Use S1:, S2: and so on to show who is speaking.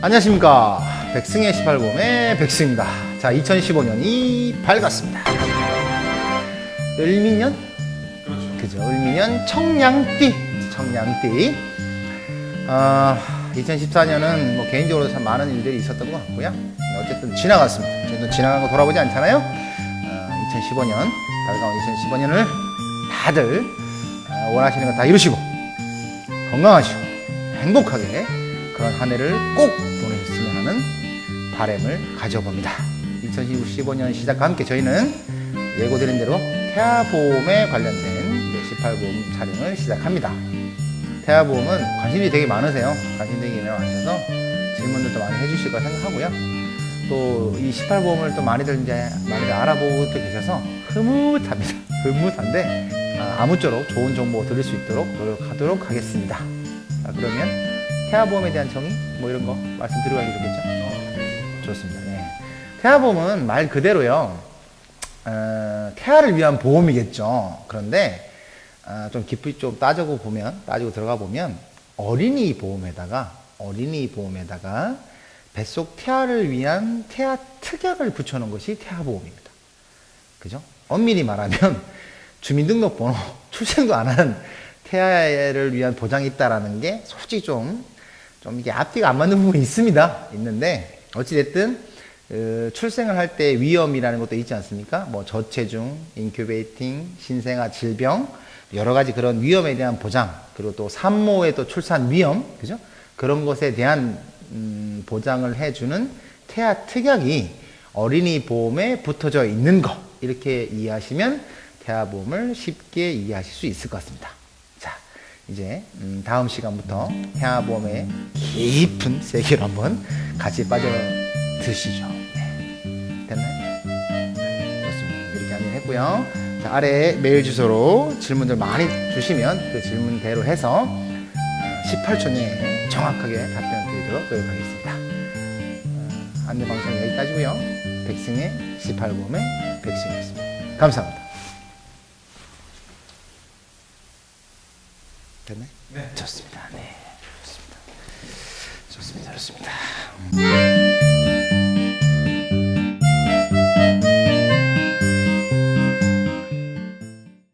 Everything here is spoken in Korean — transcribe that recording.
S1: 안녕하십니까. 백승의 18곰의 백승입니다. 자, 2015년이 밝았습니다. 을미년?
S2: 그렇죠.
S1: 그죠. 을미년 청량띠. 청량띠. 아, 2014년은 뭐 개인적으로 참 많은 일들이 있었던 것 같고요. 어쨌든 지나갔습니다. 저희도 지나간 거 돌아보지 않잖아요. 어, 2015년, 밝아온 2015년을 다들 어, 원하시는 거 다 이루시고 건강하시고 행복하게 그런 한 해를 꼭 보내셨으면 하는 바람을 가져봅니다. 2015년 시작과 함께 저희는 예고드린 대로 태아보험에 관련된 이제 18보험 촬영을 시작합니다. 태아보험은 관심이 되게 많으세요. 관심 되게 많으셔서 질문들도 많이 해주실 거 생각하고요. 또 이 18보험을 또 많이들 이제 많이들 알아보고 또 계셔서 흐뭇합니다. 흐뭇한데 아, 아무쪼록 좋은 정보 들을 수 있도록 노력하도록 하겠습니다. 자, 그러면 태아보험에 대한 정의 뭐 이런 거 말씀드리고 가기 좋겠죠? 좋습니다. 네. 태아보험은 말 그대로요. 어, 태아를 위한 보험이겠죠. 그런데 아, 좀 깊이 좀 따지고 보면 따지고 들어가 보면 어린이 보험에다가 어린이 보험에다가 뱃속 태아를 위한 태아 특약을 붙여놓은 것이 태아보험입니다. 그죠? 엄밀히 말하면 주민등록번호 출생도 안 하는 태아를 위한 보장이 있다라는 게 솔직히 좀, 좀 이게 앞뒤가 안 맞는 부분이 있습니다. 있는데, 어찌됐든, 어, 출생을 할 때 위험이라는 것도 있지 않습니까? 뭐 저체중, 인큐베이팅, 신생아 질병, 여러 가지 그런 위험에 대한 보장, 그리고 또 산모의 또 출산 위험, 그죠? 그런 것에 대한 음, 보장을 해주는 태아 특약이 어린이 보험에 붙어져 있는 것 이렇게 이해하시면 태아 보험을 쉽게 이해하실 수 있을 것 같습니다. 자, 이제 음, 다음 시간부터 태아 보험의 깊은 세계로 한번 같이 빠져 드시죠. 네. 됐나요? 좋습니다. 이렇게 안내 했고요. 자, 아래 메일 주소로 질문들 많이 주시면 그 질문대로 해서 18초 내에 정확하게 답변 드리도록 노력하겠습니다. 어, 안내 방송 여기까지고요. 백승의 18bom의 백승이었습니다. 감사합니다. 됐네?
S2: 네.
S1: 좋습니다. 네. 좋습니다. 좋습니다. 좋습니다.